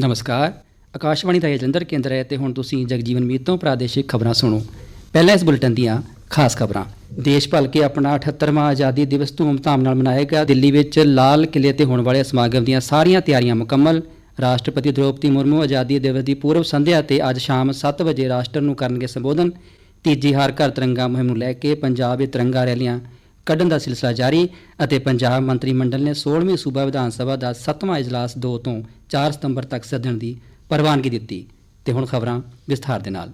ਨਮਸਕਾਰ। ਆਕਾਸ਼ਵਾਣੀ ਦਾ ਇਹ ਜਲੰਧਰ ਕੇਂਦਰ ਹੈ ਤੇ ਹੁਣ ਤੁਸੀਂ ਜਗਜੀਵਨ ਮੀਤ ਤੋਂ ਪ੍ਰਾਦੇਸ਼ਿਕ ਖਬਰਾਂ ਸੁਣੋ। ਪਹਿਲਾਂ ਇਸ ਬੁਲੇਟਿਨ ਦੀਆਂ ਖਾਸ ਖਬਰਾਂ। ਦੇਸ਼ ਭਲ ਕੇ ਆਪਣਾ 78ਵਾਂ ਆਜ਼ਾਦੀ ਦਿਵਸ ਧੂਮਧਾਮ ਨਾਲ ਮਨਾਏਗਾ ਦਿੱਲੀ ਵਿੱਚ ਲਾਲ ਕਿਲੇ ਤੇ ਹੋਣ ਵਾਲੇ ਸਮਾਗਮ ਦੀਆਂ ਸਾਰੀਆਂ ਤਿਆਰੀਆਂ ਮੁਕੰਮਲ। ਰਾਸ਼ਟਰਪਤੀ ਦ੍ਰੋਪਦੀ ਮੁਰਮੂ ਆਜ਼ਾਦੀ ਦਿਵਸ ਦੀ ਪੂਰਵ ਸੰਧਿਆ ਤੇ ਅੱਜ ਸ਼ਾਮ 7 ਵਜੇ ਰਾਸ਼ਟਰ ਨੂੰ ਕਰਨਗੇ ਸੰਬੋਧਨ। ਤੀਜੀ ਹਾਰ ਘਰ ਤਿਰੰਗਾ ਮੁਹਿੰਮ ਨੂੰ ਲੈ ਕੇ ਪੰਜਾਬ ਵਿੱਚ ਤਿਰੰਗਾ ਰੈਲੀਆਂ। ਕੱਢਣ ਦਾ ਸਿਲਸਿਲਾ ਜਾਰੀ ਅਤੇ ਪੰਜਾਬ ਮੰਤਰੀ ਮੰਡਲ ਨੇ 16ਵੀਂ ਸੂਬਾ ਵਿਧਾਨ ਸਭਾ ਦਾ 7ਵਾਂ ਇਜਲਾਸ 2 ਤੋਂ 4 ਸਤੰਬਰ ਤੱਕ ਸੱਦਣ ਦੀ ਪ੍ਰਵਾਨਗੀ ਦਿੱਤੀ। ਤੇ ਹੁਣ ਖਬਰਾਂ ਵਿਸਥਾਰ ਦੇ ਨਾਲ।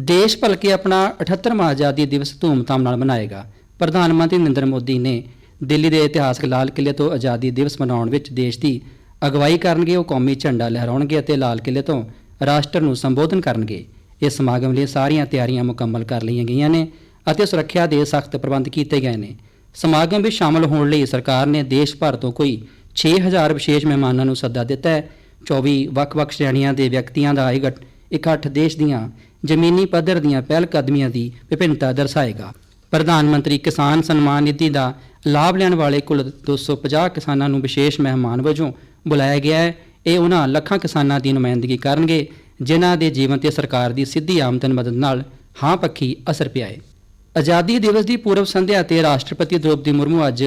ਦੇਸ਼ ਭਲਕੇ ਆਪਣਾ 78ਵਾਂ ਆਜ਼ਾਦੀ ਦਿਵਸ ਧੂਮਧਾਮ ਨਾਲ ਮਨਾਏਗਾ। ਪ੍ਰਧਾਨ ਮੰਤਰੀ ਨਰਿੰਦਰ ਮੋਦੀ ਨੇ ਦਿੱਲੀ ਦੇ ਇਤਿਹਾਸਕ ਲਾਲ ਕਿਲੇ ਤੋਂ ਆਜ਼ਾਦੀ ਦਿਵਸ ਮਨਾਉਣ ਵਿੱਚ ਦੇਸ਼ ਦੀ ਅਗਵਾਈ ਕਰਨਗੇ, ਉਹ ਕੌਮੀ ਝੰਡਾ ਲਹਿਰਾਉਣਗੇ ਅਤੇ ਲਾਲ ਕਿਲੇ ਤੋਂ ਰਾਸ਼ਟਰ ਨੂੰ ਸੰਬੋਧਨ ਕਰਨਗੇ। ਇਸ ਸਮਾਗਮ ਲਈ ਸਾਰੀਆਂ ਤਿਆਰੀਆਂ ਮੁਕੰਮਲ ਕਰ ਲਈਆਂ ਗਈਆਂ ਨੇ। ਅਤੇ ਸੁਰੱਖਿਆ ਦੇ ਸਖਤ ਪ੍ਰਬੰਧ ਕੀਤੇ ਗਏ ਨੇ। ਸਮਾਗਮ ਵਿੱਚ ਸ਼ਾਮਲ ਹੋਣ ਲਈ ਸਰਕਾਰ ਨੇ ਦੇਸ਼ ਭਰ ਤੋਂ ਕੋਈ 6000 ਵਿਸ਼ੇਸ਼ ਮਹਿਮਾਨਾਂ ਨੂੰ ਸੱਦਾ ਦਿੱਤਾ ਹੈ। 24 ਵੱਖ-ਵੱਖ ਸ਼੍ਰੇਣੀਆਂ ਦੇ ਵਿਅਕਤੀਆਂ ਦਾ ਇਕੱਠ ਇਕੱਠ ਦੇਸ਼ ਦੀਆਂ ਜ਼ਮੀਨੀ ਪੱਧਰ ਦੀਆਂ ਪਹਿਲ ਕਦਮੀਆਂ ਦੀ ਵਿਭਿੰਨਤਾ ਦਰਸਾਏਗਾ। ਪ੍ਰਧਾਨ ਮੰਤਰੀ ਕਿਸਾਨ ਸਨਮਾਨ ਨਿਧੀ ਦਾ ਲਾਭ ਲੈਣ ਵਾਲੇ ਕੁੱਲ 250 ਕਿਸਾਨਾਂ ਨੂੰ ਵਿਸ਼ੇਸ਼ ਮਹਿਮਾਨ ਵਜੋਂ ਬੁਲਾਇਆ ਗਿਆ ਹੈ। ਇਹ ਉਹਨਾਂ ਲੱਖਾਂ ਕਿਸਾਨਾਂ ਦੀ ਨੁਮਾਇੰਦਗੀ ਕਰਨਗੇ, ਜਿਨ੍ਹਾਂ ਦੇ ਜੀਵਨ ਤੇ ਸਰਕਾਰ ਦੀ ਸਿੱਧੀ ਆਮਦਨ ਮਦਦ ਨਾਲ ਹਾਂ ਪੱਖੀ ਅਸਰ ਪਿਆ ਹੈ ਆਜ਼ਾਦੀ ਦਿਵਸ ਦੀ ਪੂਰਵ ਸੰਧਿਆ ਤੇ ਰਾਸ਼ਟਰਪਤੀ ਦ੍ਰੋਪਦੀ ਮੁਰਮੂ ਅੱਜ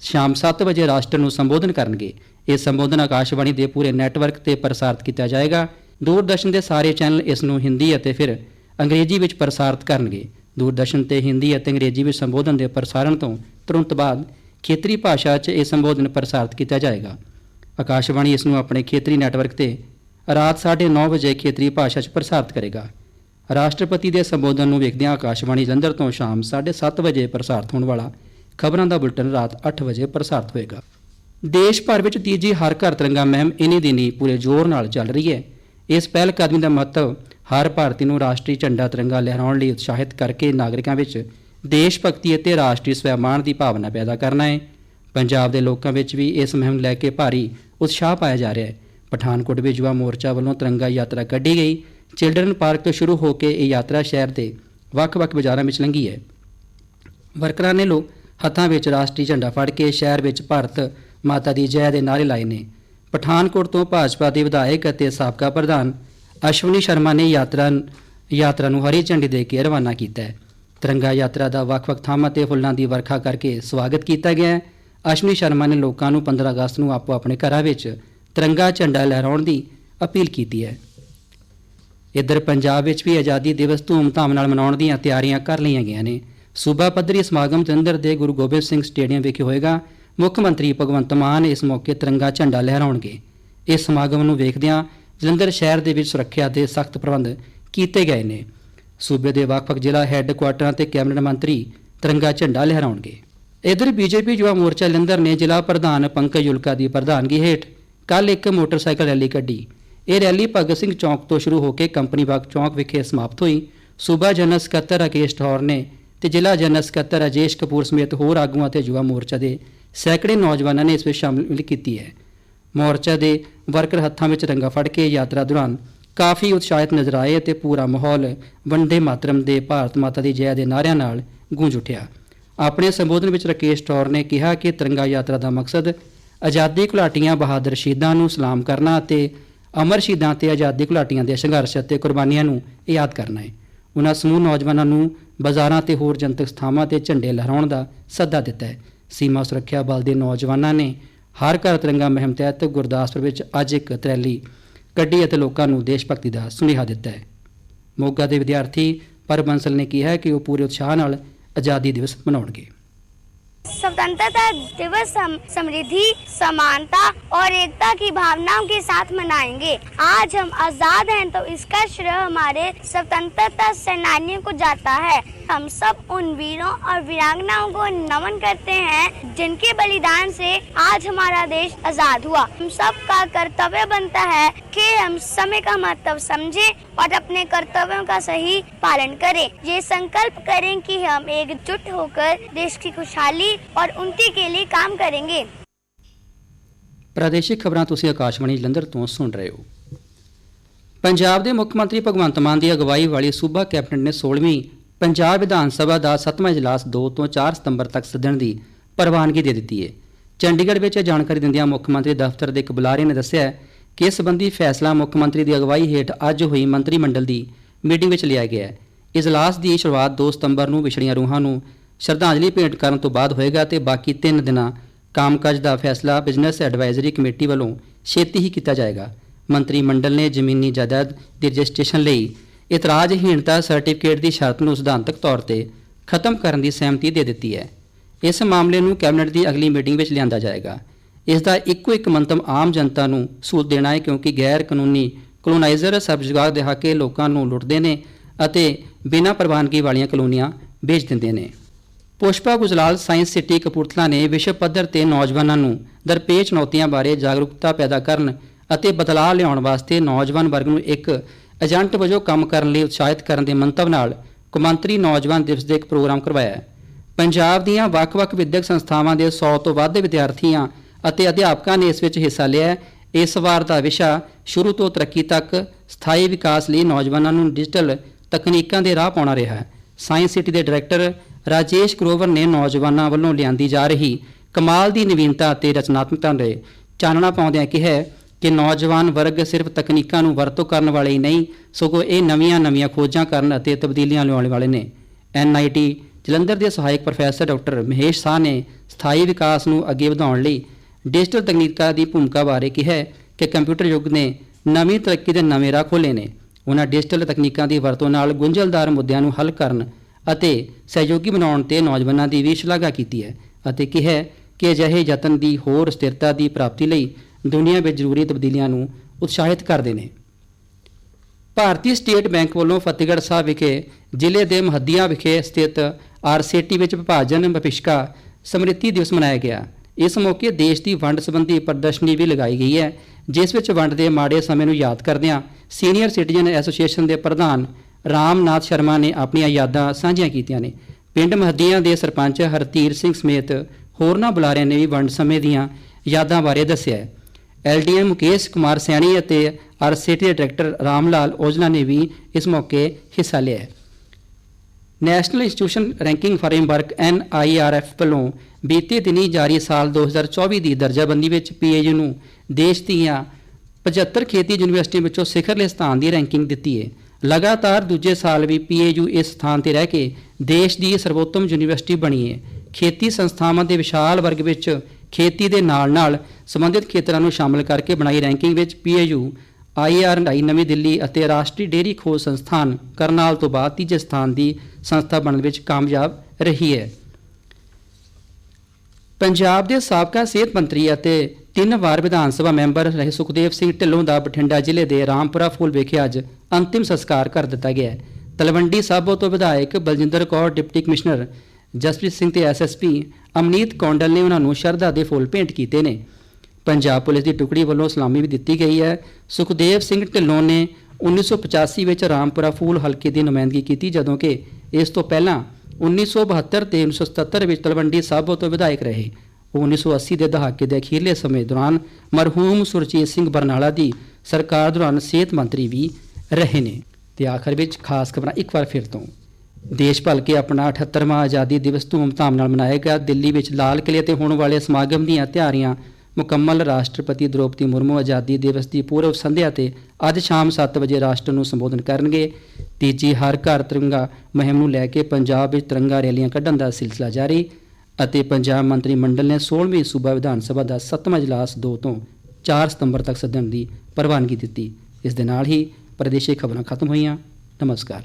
ਸ਼ਾਮ 7 ਵਜੇ ਰਾਸ਼ਟਰ ਨੂੰ ਸੰਬੋਧਨ ਕਰਨਗੇ। ਇਹ ਸੰਬੋਧਨ ਆਕਾਸ਼ਵਾਣੀ ਦੇ ਪੂਰੇ ਨੈਟਵਰਕ ਤੇ ਪ੍ਰਸਾਰਿਤ ਕੀਤਾ ਜਾਏਗਾ। ਦੂਰਦਰਸ਼ਨ ਦੇ ਸਾਰੇ ਚੈਨਲ ਇਸ ਨੂੰ ਹਿੰਦੀ ਅਤੇ ਫਿਰ ਅੰਗਰੇਜ਼ੀ ਵਿੱਚ ਪ੍ਰਸਾਰਿਤ ਕਰਨਗੇ। ਦੂਰਦਰਸ਼ਨ ਤੇ ਹਿੰਦੀ ਅਤੇ ਅੰਗਰੇਜ਼ੀ ਵਿੱਚ ਸੰਬੋਧਨ ਦੇ ਪ੍ਰਸਾਰਣ ਤੋਂ ਤੁਰੰਤ ਬਾਅਦ ਖੇਤਰੀ ਭਾਸ਼ਾ 'ਚ ਇਹ ਸੰਬੋਧਨ ਪ੍ਰਸਾਰਿਤ ਕੀਤਾ ਜਾਏਗਾ। ਆਕਾਸ਼ਵਾਣੀ ਇਸ ਨੂੰ ਆਪਣੇ ਖੇਤਰੀ ਨੈਟਵਰਕ ਤੇ ਰਾਤ 9:30 ਵਜੇ ਖੇਤਰੀ ਭਾਸ਼ਾ 'ਚ ਪ੍ਰਸਾਰਿਤ ਕਰੇਗਾ। ਰਾਸ਼ਟਰਪਤੀ ਦੇ ਸੰਬੋਧਨ ਨੂੰ ਵੇਖਦਿਆਂ ਆਕਾਸ਼ਵਾਣੀ ਜਲੰਧਰ ਤੋਂ ਸ਼ਾਮ 7:30 ਵਜੇ ਪ੍ਰਸਾਰਿਤ ਹੋਣ ਵਾਲਾ ਖਬਰਾਂ ਦਾ ਬੁਲਟਨ ਰਾਤ 8 ਵਜੇ ਪ੍ਰਸਾਰਿਤ ਹੋਏਗਾ। ਦੇਸ਼ ਭਰ ਵਿੱਚ ਤੀਜੀ ਹਰ ਘਰ ਤਿਰੰਗਾ ਮੁਹਿੰਮ ਇਨੀ ਦਿਨੀ ਪੂਰੇ ਜ਼ੋਰ ਨਾਲ ਚੱਲ ਰਹੀ ਹੈ। ਇਸ ਪਹਿਲ ਕਦਮੀ ਦਾ ਮਹੱਤਵ ਹਰ ਭਾਰਤੀ ਨੂੰ ਰਾਸ਼ਟਰੀ ਝੰਡਾ ਤਿਰੰਗਾ ਲਹਿਰਾਉਣ ਲਈ ਉਤਸ਼ਾਹਿਤ ਕਰਕੇ ਨਾਗਰਿਕਾਂ ਵਿੱਚ ਦੇਸ਼ ਭਗਤੀ ਅਤੇ ਰਾਸ਼ਟਰੀ ਸਵੈਮਾਨ ਦੀ ਭਾਵਨਾ ਪੈਦਾ ਕਰਨਾ ਹੈ। ਪੰਜਾਬ ਦੇ ਲੋਕਾਂ ਵਿੱਚ ਵੀ ਇਸ ਮੁਹਿੰਮ ਲੈ ਕੇ ਭਾਰੀ ਉਤਸ਼ਾਹ ਪਾਇਆ ਜਾ ਰਿਹਾ ਹੈ। ਪਠਾਨਕੋਟ ਵਿੱਚ ਯੁਵਾ ਮੋਰਚਾ ਵੱਲੋਂ ਤਿਰੰਗਾ ਯਾਤਰਾ ਕੱਢੀ ਗਈ। ਚਿਲਡਰਨ ਪਾਰਕ ਤੋਂ ਸ਼ੁਰੂ ਹੋ ਕੇ ਇਹ ਯਾਤਰਾ ਸ਼ਹਿਰ ਦੇ ਵੱਖ-ਵੱਖ ਬਾਜ਼ਾਰਾਂ ਵਿੱਚ ਲੰਘੀ ਹੈ। ਵਰਕਰਾਂ ਨੇ ਲੋ ਹੱਥਾਂ ਵਿੱਚ ਰਾਸ਼ਟਰੀ ਝੰਡਾ ਫੜ ਕੇ ਸ਼ਹਿਰ ਵਿੱਚ ਭਾਰਤ ਮਾਤਾ ਦੀ ਜੈ ਦੇ ਨਾਅਰੇ ਲਾਏ ਨੇ। ਪਠਾਨਕੋਟ ਤੋਂ ਭਾਜਪਾ ਦੇ ਵਿਧਾਇਕ ਅਤੇ ਸਾਬਕਾ ਪ੍ਰਧਾਨ ਅਸ਼ਵਨੀ ਸ਼ਰਮਾ ਨੇ ਯਾਤਰਾ ਯਾਤਰਾ ਨੂੰ ਹਰੀ ਝੰਡੀ ਦੇ ਕੇ ਰਵਾਨਾ ਕੀਤਾ ਹੈ। ਤਿਰੰਗਾ ਯਾਤਰਾ ਦਾ ਵੱਖ-ਵੱਖ ਥਾਵਾਂ ਤੇ ਫੁੱਲਾਂ ਦੀ ਵਰਖਾ ਕਰਕੇ ਸਵਾਗਤ ਕੀਤਾ ਗਿਆ ਹੈ। ਅਸ਼ਵਨੀ ਸ਼ਰਮਾ ਨੇ ਲੋਕਾਂ ਨੂੰ 15 ਅਗਸਤ ਨੂੰ ਆਪੋ ਆਪਣੇ ਘਰਾਂ ਵਿੱਚ ਤਿਰੰਗਾ ਝੰਡਾ ਲਹਿਰਾਉਣ ਦੀ ਅਪੀਲ ਕੀਤੀ ਹੈ। ਇੱਧਰ ਪੰਜਾਬ ਵਿੱਚ ਵੀ ਆਜ਼ਾਦੀ ਦਿਵਸ ਧੂਮਧਾਮ ਨਾਲ ਮਨਾਉਣ ਦੀਆਂ ਤਿਆਰੀਆਂ ਕਰ ਲਈਆਂ ਗਈਆਂ ਨੇ। ਸੂਬਾ ਪੱਧਰੀ ਸਮਾਗਮ ਜਲੰਧਰ ਦੇ ਗੁਰੂ ਗੋਬਿੰਦ ਸਿੰਘ ਸਟੇਡੀਅਮ ਵਿਖੇ ਹੋਏਗਾ। ਮੁੱਖ ਮੰਤਰੀ ਭਗਵੰਤ ਮਾਨ ਇਸ ਮੌਕੇ ਤਿਰੰਗਾ ਝੰਡਾ ਲਹਿਰਾਉਣਗੇ। ਇਸ ਸਮਾਗਮ ਨੂੰ ਵੇਖਦਿਆਂ ਜਲੰਧਰ ਸ਼ਹਿਰ ਦੇ ਵਿੱਚ ਸੁਰੱਖਿਆ ਦੇ ਸਖਤ ਪ੍ਰਬੰਧ ਕੀਤੇ ਗਏ ਨੇ। ਸੂਬੇ ਦੇ ਵੱਖ-ਵੱਖ ਜ਼ਿਲ੍ਹਾ ਹੈੱਡਕੁਆਟਰਾਂ ਤੇ ਕੈਬਨਿਟ ਮੰਤਰੀ ਤਿਰੰਗਾ ਝੰਡਾ ਲਹਿਰਾਉਣਗੇ। ਇਧਰ ਬੀਜੇਪੀ ਯੁਵਾ ਮੋਰਚਾ ਜਲੰਧਰ ਨੇ ਜ਼ਿਲ੍ਹਾ ਪ੍ਰਧਾਨ ਪੰਕਜ ਯੁਲਕਾ ਦੀ ਪ੍ਰਧਾਨਗੀ ਹੇਠ ਕੱਲ ਇੱਕ ਮੋਟਰਸਾਈਕਲ ਰੈਲੀ ਕੱਢੀ। ਇਹ ਰੈਲੀ ਭਗਤ ਸਿੰਘ ਚੌਂਕ ਤੋਂ ਸ਼ੁਰੂ ਹੋ ਕੇ ਕੰਪਨੀ ਬਾਗ ਚੌਂਕ ਵਿਖੇ ਸਮਾਪਤ ਹੋਈ। ਸੂਬਾ ਜਨਰਲ ਸਕੱਤਰ ਰਾਕੇਸ਼ ਠੌਰ ਨੇ ਤੇ ਜ਼ਿਲ੍ਹਾ ਜਨਰਲ ਸਕੱਤਰ ਰਾਜੇਸ਼ ਕਪੂਰ ਸਮੇਤ ਹੋਰ ਆਗੂਆਂ ਤੇ ਯੁਵਾ ਮੋਰਚਾ ਦੇ ਸੈਂਕੜੇ ਨੌਜਵਾਨਾਂ ਨੇ ਇਸ ਵਿੱਚ ਸ਼ਾਮਿਲ ਕੀਤੀ ਹੈ। ਮੋਰਚਾ ਦੇ ਵਰਕਰ ਹੱਥਾਂ ਵਿੱਚ ਰੰਗਾ ਫੜ ਕੇ ਯਾਤਰਾ ਦੌਰਾਨ ਕਾਫੀ ਉਤਸ਼ਾਹਿਤ ਨਜ਼ਰ ਆਏ ਤੇ ਪੂਰਾ ਮਾਹੌਲ ਵੰਡੇ ਮਾਤਰਮ ਦੇ ਭਾਰਤ ਮਾਤਾ ਦੀ ਜੈ ਦੇ ਨਾਅਰਿਆਂ ਨਾਲ ਗੂੰਜ ਉੱਠਿਆ। ਆਪਣੇ ਸੰਬੋਧਨ ਵਿੱਚ ਰਾਕੇਸ਼ ਟੌਰ ਨੇ ਕਿਹਾ ਕਿ ਤਿਰੰਗਾ ਯਾਤਰਾ ਦਾ ਮਕਸਦ ਆਜ਼ਾਦੀ ਘੁਲਾਟੀਆਂ, ਬਹਾਦਰ ਸ਼ਹੀਦਾਂ ਨੂੰ ਸਲਾਮ ਕਰਨਾ ਅਤੇ ਅਮਰ ਸ਼ਹੀਦਾਂ ਤੇ ਆਜ਼ਾਦੀ ਘੁਲਾਟੀਆਂ ਦੇ ਸੰਘਰਸ਼ ਅਤੇ ਕੁਰਬਾਨੀਆਂ ਨੂੰ ਯਾਦ ਕਰਨਾ ਹੈ। ਉਹਨਾਂ ਸਮੂਹ ਨੌਜਵਾਨਾਂ ਨੂੰ ਬਾਜ਼ਾਰਾਂ ਤੇ ਹੋਰ ਜਨਤਕ ਸਥਾਨਾਂ ਤੇ ਝੰਡੇ ਲਹਿਰਾਉਣ ਦਾ ਸੱਦਾ ਦਿੱਤਾ ਹੈ। ਸੀਮਾ ਸੁਰੱਖਿਆ ਬਲ ਦੇ ਨੌਜਵਾਨਾਂ ਨੇ ਹਰ ਘਰ ਤਿਰੰਗਾ ਮੁਹਿੰਮ ਤਹਿਤ ਗੁਰਦਾਸਪੁਰ ਵਿੱਚ ਅੱਜ ਇੱਕ ਤਰੈਲੀ ਕੱਢੀ ਅਤੇ ਲੋਕਾਂ ਨੂੰ ਦੇਸ਼ ਭਗਤੀ ਦਾ ਸੁਨੇਹਾ ਦਿੱਤਾ ਹੈ। ਮੋਗਾ ਦੇ ਵਿਦਿਆਰਥੀ ਪਰ ਬੰਸਲ ਨੇ ਕਿਹਾ ਕਿ ਉਹ ਪੂਰੇ ਉਤਸ਼ਾਹ ਨਾਲ ਆਜ਼ਾਦੀ ਦਿਵਸ ਮਨਾਉਣਗੇ। स्वतंत्रता दिवस हम समृद्धि, समानता और एकता की भावनाओं के साथ मनाएँगे। आज हम आज़ाद हैं तो इसका श्रेय हमारे स्वतंत्रता सेनानियों को जाता है। हम सब उन वीरों और वीरांगनाओं को नमन करते हैं, जिनके बलिदान से आज हमारा देश आज़ाद हुआ। हम सब का कर्तव्य बनता है कि हम समय का महत्व समझें और अपने कर्तव्यों का सही पालन करें। ये संकल्प करें कि हम एकजुट होकर देश की खुशहाली और उन्नति के लिए काम करेंगे ਪ੍ਰਾਦੇਸ਼ਿਕ ਖਬਰਾਂ ਤੁਸੀਂ ਆਕਾਸ਼ਵਾਣੀ ਜਲੰਧਰ ਤੋਂ ਸੁਣ ਰਹੇ ਹੋ ਪੰਜਾਬ ਦੇ ਮੁੱਖ ਮੰਤਰੀ ਭਗਵੰਤ ਮਾਨ ਦੀ ਅਗਵਾਈ ਵਾਲੀ ਸੂਬਾ ਕੈਬਨਿਟ ਨੇ 16ਵੀਂ ਪੰਜਾਬ ਵਿਧਾਨ ਸਭਾ ਦਾ 7ਵਾਂ ਇਜਲਾਸ 2 ਤੋਂ 4 ਸਤੰਬਰ ਤੱਕ ਸੱਦਣ ਦੀ ਪ੍ਰਵਾਨਗੀ ਦੇ ਦਿੱਤੀ ਹੈ ਚੰਡੀਗੜ੍ਹ ਵਿੱਚ ਇਹ ਜਾਣਕਾਰੀ ਦਿੰਦਿਆਂ ਮੁੱਖ ਮੰਤਰੀ ਦਫ਼ਤਰ ਦੇ ਇੱਕ ਬੁਲਾਰੇ ਨੇ ਦੱਸਿਆ ਹੈ ਕਿ ਇਸ ਸੰਬੰਧੀ ਫੈਸਲਾ ਮੁੱਖ ਮੰਤਰੀ ਦੀ ਅਗਵਾਈ ਹੇਠ ਅੱਜ ਹੋਈ ਮੰਤਰੀ ਮੰਡਲ ਦੀ ਮੀਟਿੰਗ ਵਿੱਚ ਲਿਆ ਗਿਆ ਹੈ ਇਜਲਾਸ ਦੀ ਸ਼ੁਰੂਆਤ 2 ਸਤੰਬਰ ਨੂੰ ਵਿਛੜੀਆਂ ਰੂਹਾਂ ਨੂੰ ਸ਼ਰਧਾਂਜਲੀ ਭੇਂਟ ਕਰਨ ਤੋਂ ਬਾਅਦ ਹੋਏਗਾ ਤੇ ਬਾਕੀ 3 ਦਿਨਾਂ ਕਾਮਕਾਜ ਦਾ ਫੈਸਲਾ ਬਿਜ਼ਨਸ ਐਡਵਾਈਜ਼ਰੀ ਕਮੇਟੀ ਵੱਲੋਂ ਛੇਤੀ ਹੀ ਕੀਤਾ ਜਾਏਗਾ। ਮੰਤਰੀ ਮੰਡਲ ਨੇ ਜ਼ਮੀਨੀ ਜਾਇਦਾਦ ਦੀ ਰਜਿਸਟ੍ਰੇਸ਼ਨ ਲਈ ਇਤਰਾਜ਼ਹੀਣਤਾ ਸਰਟੀਫਿਕੇਟ ਦੀ ਸ਼ਰਤ ਨੂੰ ਸਿਧਾਂਤਕ ਤੌਰ ਤੇ ਖਤਮ ਕਰਨ ਦੀ ਸਹਿਮਤੀ ਦੇ ਦਿੱਤੀ ਹੈ। ਇਸ ਮਾਮਲੇ ਨੂੰ ਕੈਬਨਿਟ ਦੀ ਅਗਲੀ ਮੀਟਿੰਗ ਵਿੱਚ ਲਿਆਂਦਾ ਜਾਏਗਾ। ਇਸ ਦਾ ਇੱਕੋ ਇੱਕ ਮੰਤਵ ਆਮ ਜਨਤਾ ਨੂੰ ਸਹੂਲਤ ਦੇਣਾ ਹੈ ਕਿਉਂਕਿ ਗੈਰ ਕਾਨੂੰਨੀ ਕਲੋਨਾਈਜ਼ਰ ਸਬਜ਼ਗਾਰ ਦੇ ਹਾਕੇ ਲੋਕਾਂ ਨੂੰ ਲੁੱਟਦੇ ਨੇ ਅਤੇ ਬਿਨਾਂ ਪ੍ਰਵਾਨਗੀ ਵਾਲੀਆਂ ਕਲੋਨੀਆਂ ਵੇਚ ਦਿੰਦੇ ਨੇ। ਪੁਸ਼ਪਾ ਗੁਜਲਾਲ, ਸਾਇੰਸ ਸਿਟੀ, ਕਪੂਰਥਲਾ ਨੇ ਵਿਸ਼ਵ ਪੱਧਰ ਤੇ ਨੌਜਵਾਨਾਂ ਨੂੰ ਦਰਪੇਸ਼ ਚੁਣੌਤੀਆਂ ਬਾਰੇ ਜਾਗਰੂਕਤਾ ਪੈਦਾ ਕਰਨ ਅਤੇ ਬਦਲਾਅ ਲਿਆਉਣ ਵਾਸਤੇ ਨੌਜਵਾਨ ਵਰਗ ਨੂੰ ਇੱਕ ਏਜੰਟ ਵਜੋਂ ਕੰਮ ਕਰਨ ਲਈ ਉਤਸ਼ਾਹਿਤ ਕਰਨ ਦੇ ਮੰਤਵ ਨਾਲ ਕੌਮਾਂਤਰੀ ਨੌਜਵਾਨ ਦਿਵਸ ਦੇ ਇੱਕ ਪ੍ਰੋਗਰਾਮ ਕਰਵਾਇਆ ਪੰਜਾਬ ਦੀਆਂ ਵੱਖ-ਵੱਖ ਵਿਦਿਅਕ ਸੰਸਥਾਵਾਂ ਦੇ 100 ਤੋਂ ਵੱਧ ਵਿਦਿਆਰਥੀਆਂ ਅਤੇ ਅਧਿਆਪਕਾਂ ਨੇ ਇਸ ਵਿੱਚ ਹਿੱਸਾ ਲਿਆ ਇਸ ਵਾਰ ਦਾ ਵਿਸ਼ਾ ਸ਼ੁਰੂ ਤੋਂ ਤਰੱਕੀ ਤੱਕ ਸਥਾਈ ਵਿਕਾਸ ਲਈ ਨੌਜਵਾਨਾਂ ਨੂੰ ਡਿਜੀਟਲ ਤਕਨੀਕਾਂ ਦੇ ਰਾਹ ਪਾਉਣਾ ਰਿਹਾ ਹੈ। ਸਾਇੰਸ ਸਿਟੀ ਦੇ ਡਾਇਰੈਕਟਰ ਰਾਜੇਸ਼ ਗਰੋਵਰ ਨੇ ਨੌਜਵਾਨਾਂ ਵੱਲੋਂ ਲਿਆਂਦੀ ਜਾ ਰਹੀ ਕਮਾਲ ਦੀ ਨਵੀਨਤਾ ਅਤੇ ਰਚਨਾਤਮਕਤਾ ਦੇ ਚਾਨਣਾ ਪਾਉਂਦਿਆਂ ਕਿਹਾ ਕਿ ਨੌਜਵਾਨ ਵਰਗ ਸਿਰਫ ਤਕਨੀਕਾਂ ਨੂੰ ਵਰਤੋਂ ਕਰਨ ਵਾਲੇ ਹੀ ਨਹੀਂ, ਸਗੋਂ ਇਹ ਨਵੀਆਂ-ਨਵੀਆਂ ਖੋਜਾਂ ਕਰਨ ਅਤੇ ਤਬਦੀਲੀਆਂ ਲਿਆਉਣ ਵਾਲੇ ਨੇ। ਐਨਆਈਟੀ ਜਲੰਧਰ ਦੇ ਸਹਾਇਕ ਪ੍ਰੋਫੈਸਰ ਡਾਕਟਰ ਮਹੇਸ਼ ਸਾਹ ਨੇ ਸਥਾਈ ਵਿਕਾਸ ਨੂੰ ਅੱਗੇ ਵਧਾਉਣ ਲਈ ਡਿਜੀਟਲ ਤਕਨੀਕਾਂ ਦੀ ਭੂਮਿਕਾ ਬਾਰੇ ਕਿਹਾ ਕਿ ਕੰਪਿਊਟਰ ਯੁੱਗ ਨੇ ਨਵੀਂ ਤਰੱਕੀ ਦੇ ਨਵੇਂ ਰਾਹ ਖੋਲ੍ਹੇ ਨੇ। ਉਹਨਾਂ ਡਿਜੀਟਲ ਤਕਨੀਕਾਂ ਦੀ ਵਰਤੋਂ ਨਾਲ ਗੁੰਝਲਦਾਰ ਮੁੱਦਿਆਂ ਨੂੰ ਹੱਲ ਕਰਨ ਅਤੇ ਸਹਿਯੋਗੀ ਬਣਾਉਣ ਤੇ ਨੌਜਵਾਨਾਂ ਦੀ ਵੀ ਸ਼ਲਾਘਾ ਕੀਤੀ ਹੈ ਅਤੇ ਕਿਹਾ ਕਿ ਅਜਿਹੇ ਯਤਨ ਦੀ ਹੋਰ ਸਥਿਰਤਾ ਦੀ ਪ੍ਰਾਪਤੀ ਲਈ ਦੁਨੀਆ ਵਿੱਚ ਜ਼ਰੂਰੀ ਤਬਦੀਲੀਆਂ ਨੂੰ ਉਤਸ਼ਾਹਿਤ ਕਰਦੇ ਨੇ। ਭਾਰਤੀ ਸਟੇਟ ਬੈਂਕ ਵੱਲੋਂ ਫਤਿਹਗੜ੍ਹ ਸਾਹਿਬ ਵਿਖੇ ਜ਼ਿਲ੍ਹੇ ਦੇ ਮਹੱਦੀਆਂ ਵਿਖੇ ਸਥਿਤ ਆਰਸੀਟੀ ਵਿੱਚ ਵਿਭਾਜਨ ਵਿਪਿਸ਼ਕਾ ਸਮ੍ਰਿਤੀ ਦਿਵਸ ਮਨਾਇਆ ਗਿਆ। ਇਸ ਮੌਕੇ ਦੇਸ਼ ਦੀ ਵੰਡ ਸੰਬੰਧੀ ਪ੍ਰਦਰਸ਼ਨੀ ਵੀ ਲਗਾਈ ਗਈ ਹੈ, ਜਿਸ ਵਿੱਚ ਵੰਡ ਦੇ ਮਾੜੇ ਸਮੇਂ ਨੂੰ ਯਾਦ ਕਰਦਿਆਂ ਸੀਨੀਅਰ ਸਿਟੀਜ਼ਨ ਐਸੋਸੀਏਸ਼ਨ ਦੇ ਪ੍ਰਧਾਨ ਰਾਮਨਾਥ ਸ਼ਰਮਾ ਨੇ ਆਪਣੀਆਂ ਯਾਦਾਂ ਸਾਂਝੀਆਂ ਕੀਤੀਆਂ ਨੇ। ਪਿੰਡ ਮਹੱਦੀਆਂ ਦੇ ਸਰਪੰਚ ਹਰਤੀਰ ਸਿੰਘ ਸਮੇਤ ਹੋਰਨਾਂ ਬੁਲਾਰਿਆਂ ਨੇ ਵੀ ਵੰਡ ਸਮੇਂ ਦੀਆਂ ਯਾਦਾਂ ਬਾਰੇ ਦੱਸਿਆ ਹੈ। ਐਲਡੀਐਮ ਮੁਕੇਸ਼ ਕੁਮਾਰ ਸੈਣੀ ਅਤੇ ਆਰਸੀਟੀ ਦੇ ਡਾਇਰੈਕਟਰ ਰਾਮਲਾਲ ਔਜਲਾ ਨੇ ਵੀ ਇਸ ਮੌਕੇ ਹਿੱਸਾ ਲਿਆ national institution ranking framework NIRF ਵੱਲੋਂ ਬੀਤੇ ਦਿਨੀ ਜਾਰੀ ਸਾਲ 2024 ਦੀ ਦਰਜਾਬੰਦੀ ਵਿੱਚ ਪੀਏਯੂ ਨੂੰ ਦੇਸ਼ ਦੀਆਂ 75 ਖੇਤੀ ਯੂਨੀਵਰਸਿਟੀਆਂ ਵਿੱਚੋਂ ਸਿਖਰਲੇ ਸਥਾਨ ਦੀ ਰੈਂਕਿੰਗ ਦਿੱਤੀ ਹੈ। ਲਗਾਤਾਰ ਦੂਜੇ ਸਾਲ ਵੀ ਪੀਏਯੂ ਇਸ ਸਥਾਨ ਤੇ ਰਹਿ ਕੇ ਦੇਸ਼ ਦੀ ਸਰਵੋਤਮ ਯੂਨੀਵਰਸਿਟੀ ਬਣੀ ਹੈ। ਖੇਤੀ ਸੰਸਥਾਵਾਂ ਦੇ ਵਿਸ਼ਾਲ ਵਰਗ ਵਿੱਚ ਖੇਤੀ ਦੇ ਨਾਲ-ਨਾਲ ਸੰਬੰਧਿਤ ਖੇਤਰਾਂ ਨੂੰ ਸ਼ਾਮਲ ਕਰਕੇ ਬਣਾਈ ਰੈਂਕਿੰਗ ਵਿੱਚ ਪੀਏਯੂ ਆਈਆਰਆਈ ਨਵੀਂ ਦਿੱਲੀ ਅਤੇ ਰਾਸ਼ਟਰੀ ਡੇਅਰੀ ਖੋਜ ਸੰਸਥਾਨ ਕਰਨਾਲ ਤੋਂ ਬਾਅਦ ਤੀਜੇ ਸਥਾਨ ਦੀ ਸੰਸਥਾ ਬਣਨ ਵਿੱਚ ਕਾਮਯਾਬ ਰਹੀ ਹੈ। ਪੰਜਾਬ ਦੇ ਸਾਬਕਾ ਸਿਹਤ ਮੰਤਰੀ ਅਤੇ ਤਿੰਨ ਵਾਰ ਵਿਧਾਨ ਸਭਾ ਮੈਂਬਰ ਰਹੇ ਸੁਖਦੇਵ ਸਿੰਘ ਢਿੱਲੋਂ ਦਾ ਬਠਿੰਡਾ ਜ਼ਿਲ੍ਹੇ ਦੇ ਰਾਮਪੁਰਾ ਫੂਲ ਵਿਖੇ ਅੱਜ ਅੰਤਿਮ ਸੰਸਕਾਰ ਕਰ ਦਿੱਤਾ ਗਿਆ ਹੈ। ਤਲਵੰਡੀ ਸਾਬੋ ਤੋਂ ਵਿਧਾਇਕ ਬਲਜਿੰਦਰ ਕੌਰ, ਡਿਪਟੀ ਕਮਿਸ਼ਨਰ ਜਸਪ੍ਰੀਤ ਸਿੰਘ ਤੇ ਐਸਐਸਪੀ ਅਮਨੀਤ ਕੌਂਡਲ ਨੇ ਉਹਨਾਂ ਨੂੰ ਸ਼ਰਧਾ ਦੇ ਫੁੱਲ ਭੇਂਟ ਕੀਤੇ ਨੇ। ਪੰਜਾਬ ਪੁਲਿਸ ਦੀ ਟੁਕੜੀ ਵੱਲੋਂ ਸਲਾਮੀ ਵੀ ਦਿੱਤੀ ਗਈ ਹੈ। ਸੁਖਦੇਵ ਸਿੰਘ ਢਿੱਲੋਂ ਨੇ 1985 ਵਿੱਚ ਰਾਮਪੁਰਾ ਫੂਲ ਹਲਕੇ ਦੀ ਨੁਮਾਇੰਦਗੀ ਕੀਤੀ, ਜਦੋਂ ਕਿ ਇਸ ਤੋਂ ਪਹਿਲਾਂ 1972 ਤੇ 1977 ਵਿੱਚ ਤਲਵੰਡੀ ਸਾਬੋ ਤੋਂ ਵਿਧਾਇਕ ਰਹੇ। ਉਹ 1980 ਦੇ ਦਹਾਕੇ ਦੇ ਅਖੀਰਲੇ ਸਮੇਂ ਦੌਰਾਨ ਮਰਹੂਮ ਸੁਰਜੀਤ ਸਿੰਘ ਬਰਨਾਲਾ ਦੀ ਸਰਕਾਰ ਦੌਰਾਨ ਸਿਹਤ ਮੰਤਰੀ ਵੀ ਰਹੇ ਨੇ। ਤੇ ਆਖਰ ਵਿੱਚ ਖਾਸ ਖਬਰਾਂ ਇੱਕ ਵਾਰ ਫਿਰ ਤੋਂ। ਦੇਸ਼ ਭਲ ਕੇ ਆਪਣਾ 78ਵਾਂ ਆਜ਼ਾਦੀ ਦਿਵਸ ਧੂਮਧਾਮ ਨਾਲ ਮਨਾਇਆ ਗਿਆ। ਦਿੱਲੀ ਵਿੱਚ ਲਾਲ ਕਿਲ੍ਹੇ ਤੇ ਹੋਣ ਵਾਲੇ ਸਮਾਗਮ ਦੀਆਂ ਤਿਆਰੀਆਂ ਮੁਕੰਮਲ। ਰਾਸ਼ਟਰਪਤੀ ਦ੍ਰੋਪਦੀ ਮੁਰਮੂ ਆਜ਼ਾਦੀ ਦਿਵਸ ਦੀ ਪੂਰਵ ਸੰਧਿਆ ਤੇ ਅੱਜ ਸ਼ਾਮ 7 ਵਜੇ ਰਾਸ਼ਟਰ ਨੂੰ ਸੰਬੋਧਨ ਕਰਨਗੇ। ਤੀਜੀ ਹਰ ਘਰ ਤਿਰੰਗਾ ਮੁਹਿੰਮ ਨੂੰ ਲੈ ਕੇ ਪੰਜਾਬ ਵਿੱਚ ਤਿਰੰਗਾ ਰੈਲੀਆਂ ਕੱਢਣ ਦਾ ਸਿਲਸਿਲਾ ਜਾਰੀ। ਅਤੇ ਪੰਜਾਬ ਮੰਤਰੀ ਮੰਡਲ ਨੇ 16ਵੀਂ ਸੂਬਾ ਵਿਧਾਨ ਸਭਾ ਦਾ 7ਵਾਂ ਇਜਲਾਸ 2 ਤੋਂ 4 ਸਤੰਬਰ ਤੱਕ ਸੱਦਣ ਦੀ ਪ੍ਰਵਾਨਗੀ ਦਿੱਤੀ। ਇਸ ਦੇ ਨਾਲ ਹੀ ਪ੍ਰਦੇਸ਼ੀ ਖਬਰਾਂ ਖਤਮ ਹੋਈਆਂ। ਨਮਸਕਾਰ।